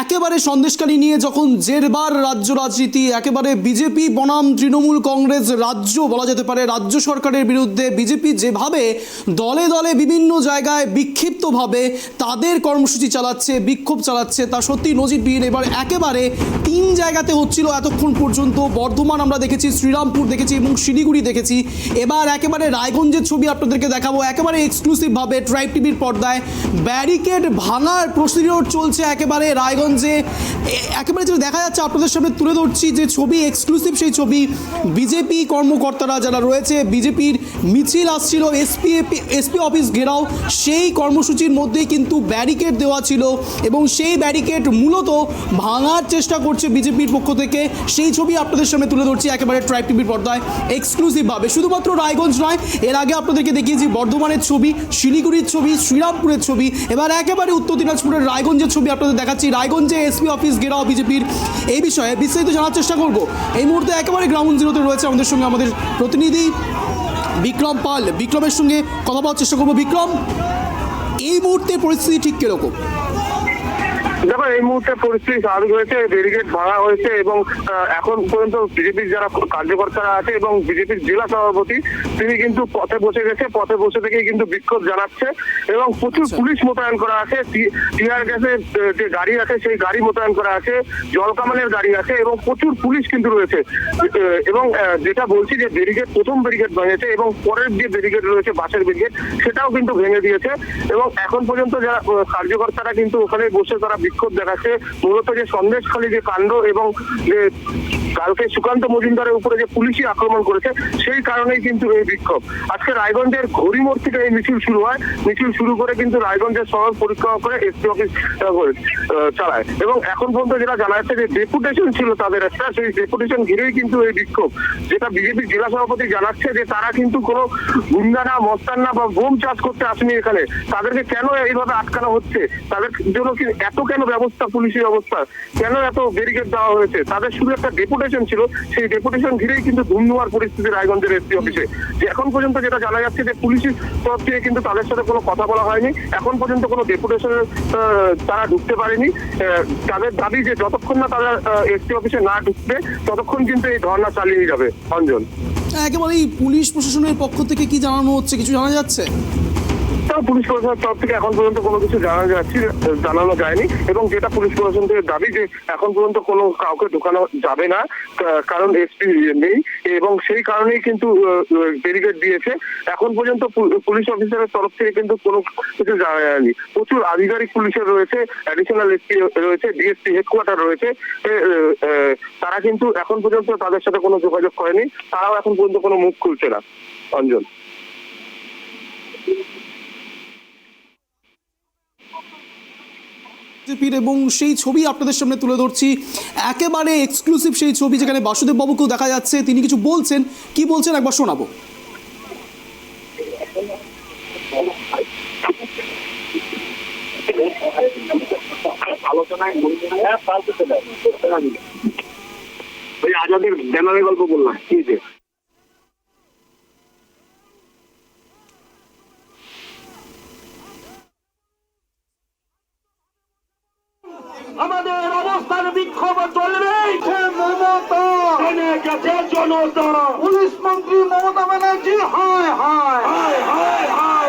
একেবারে সন্দেশকারী নিয়ে যখন জেরবার রাজ্য রাজনীতি, একেবারে বিজেপি বনাম তৃণমূল কংগ্রেস রাজ্য বলা যেতে পারে, রাজ্য সরকারের বিরুদ্ধে বিজেপি যেভাবে দলে দলে বিভিন্ন জায়গায় বিক্ষিপ্তভাবে তাদের কর্মসূচি চালাচ্ছে, বিক্ষোভ চালাচ্ছে, তা সত্যি নজিরবিহীন। এবার একেবারে তিন জায়গাতে হচ্ছিল এতক্ষণ পর্যন্ত। বর্ধমান আমরা দেখেছি, শ্রীরামপুর দেখেছি এবং শিলিগুড়ি দেখেছি। এবার একেবারে রায়গঞ্জের ছবি আপনাদেরকে দেখাবো। একেবারে এক্সক্লুসিভভাবে ট্রাইব টিভির পর্দায় ব্যারিকেড ভাঙার প্রসিডিওর চলছে একেবারে রায়গঞ্জে এ- একেবারে যেটা দেখা যাচ্ছে আপনাদের সামনে তুলে ধরছি যে ছবি এক্সক্লুসিভ সেই ছবি বিজেপি কর্মকর্তারা যারা রয়েছে বিজেপির মিছিল আসছিল এসপি এসপি অফিস ঘেরাও, সেই কর্মসূচির মধ্যেই কিন্তু ব্যারিকেড দেওয়া ছিল এবং সেই ব্যারিকেড মূলত ভাঙার চেষ্টা করছে বিজেপির পক্ষ থেকে। সেই ছবি আপনাদের সামনে তুলে ধরছি একেবারে ট্রাইব টিভির পর্দায় এক্সক্লুসিভভাবে শুধুমাত্র রায়গঞ্জ নয়, এর আগে আপনাদেরকে দেখিয়েছি বর্ধমানের ছবি, শিলিগুড়ির ছবি, শ্রীরামপুরের ছবি, এবার একেবারে উত্তর দিনাজপুরের রায়গঞ্জের ছবি আপনাদের দেখাচ্ছি। রায়গঞ্জে এসপি অফিস ঘেরাও বিজেপির। এই বিষয়ে বিস্তারিত জানার চেষ্টা করব। এই মুহূর্তে একেবারে গ্রাউন্ড জিরোতে রয়েছে আমাদের সঙ্গে আমাদের প্রতিনিধি বিক্রম পাল। বিক্রমের সঙ্গে কথা বলার চেষ্টা করব। বিক্রম, এই মুহূর্তে পরিস্থিতি ঠিক কীরকম? দেখো এই মুহূর্তে পরিস্থিতি স্বাভাবিক হয়েছে ব্যারিকেড ভাঙা হয়েছে এবং এখন পর্যন্ত বিজেপির যারা কার্যকর্তারা আছে এবং বিজেপির জেলা সভাপতি তিনি কিন্তু পথে বসে গেছে পথে বসে থেকেই কিন্তু বিক্ষোভ জানাচ্ছে এবং প্রচুর আচ্ছা। পুলিশ মোতায়েন করা আছে টিআর গ্যাসের যে গাড়ি আছে সেই গাড়ি মোতায়েন করা আছে জলকামানের গাড়ি আছে এবং প্রচুর পুলিশ কিন্তু রয়েছে এবং যেটা বলছি যে ব্যারিকেড প্রথম ব্যারিকেড ভেঙেছে এবং পরের যে ব্যারিকেড রয়েছে বাসের ব্যারিকেড সেটাও কিন্তু ভেঙে দিয়েছে এবং এখন পর্যন্ত যারা কার্যকর্তারা কিন্তু ওখানে বসে তারা বিক্ষোভ দেখাচ্ছে। মূলত যে সন্দেশখালী যে কাণ্ড এবং যে কালকে সুকান্ত মজুমদারের উপরে যে পুলিশি আক্রমণ করেছে, সেই কারণেই কিন্তু এই বিক্ষোভ। আজকে রায়গঞ্জের ঘড়িমোড় থেকে এই মিছিল শুরু হয়। মিছিল শুরু করে কিন্তু রায়গঞ্জের শহর পরিক্রমা করে এসপি অফিস চালায়। এবং এখন পর্যন্ত যেটা জানা যাচ্ছে যে ডেপুটেশন ছিল তাদের একটা, সেই ডেপুটেশন ঘিরেই কিন্তু এই বিক্ষোভ। যেটা বিজেপি জেলা সভাপতি জানাচ্ছে যে তারা কিন্তু কোনো গুন্ডানা, মস্তান্না বা বোম চাষ করতে আসেনি এখানে। তাদেরকে কেন এইভাবে আটকানো হচ্ছে? তাদের জন্য কি এত কেন ব্যবস্থা পুলিশি ব্যবস্থা কেন এত ব্যারিকেড দেওয়া হয়েছে? তাদের শুধু একটা ডেপুটেশন ছিল, সেই ডেপুটেশন ঘিরেই কিন্তু ধুমধুমার পরিস্থিতি রায়গঞ্জের এসপি অফিসে যে এখন পর্যন্ত যেটা জানা যাচ্ছে যে পুলিশের তরফ থেকে কিন্তু তাদের সাথে কোনো কথা বলা হয়নি, এখন পর্যন্ত কোনো ডেপুটেশন তারা ঢুকতে পারেনি। তাদের দাবি যে যতক্ষণ না তারা এসপি অফিসে না ঢুকবে, ততক্ষণ কিন্তু এই ধর্ণা চালিয়ে যাবে। অঞ্জন। একেবারে এই পুলিশ প্রশাসনের পক্ষ থেকে কি জানানো হচ্ছে? কিছু জানা যাচ্ছে? তাও পুলিশ প্রশাসনের তরফ থেকে এখন পর্যন্ত কোনো কিছু জানা যাচ্ছে, জানানো যায়নি। এবং যেটা পুলিশ প্রশাসন থেকে দাবি যে এখন পর্যন্ত কোনো কাউকে ঢোকানো যাবে না কারণ এসপি নেই। এবং সেই কারণেই কিন্তু ব্যারিকেড দিয়েছে। এখন পর্যন্ত পুলিশ অফিসারের তরফ থেকে কিন্তু কোনো কিছু জানা যায়নি। প্রচুর আধিকারিক পুলিশের রয়েছে অ্যাডিশনাল এসপি রয়েছে ডিএসপি হেডকোয়ার্টার রয়েছে। তারা কিন্তু এখন পর্যন্ত তাদের সাথে কোনো যোগাযোগ করেনি। তারাও এখন পর্যন্ত কোনো মুখ খুলছে না। অঞ্জন। বিজেপির এবং সেই ছবি আপনাদের সামনে তুলে ধরছি। একেবারে এক্সক্লুসিভ সেই ছবি যেখানে বাসুদেব বাবুকেও দেখা যাচ্ছে। তিনি কিছু বলছেন। কি বলছেন? একবার শোনাবো। আলোচনায় ওই আজাদের ব্যানারের গল্প বললাম। কি আমাদের অবস্থান বিক্ষোভ চলবে। মমতা গেছে জনতা। পুলিশ মন্ত্রী মমতা ব্যানার্জি হায়। হায় হায় হায়।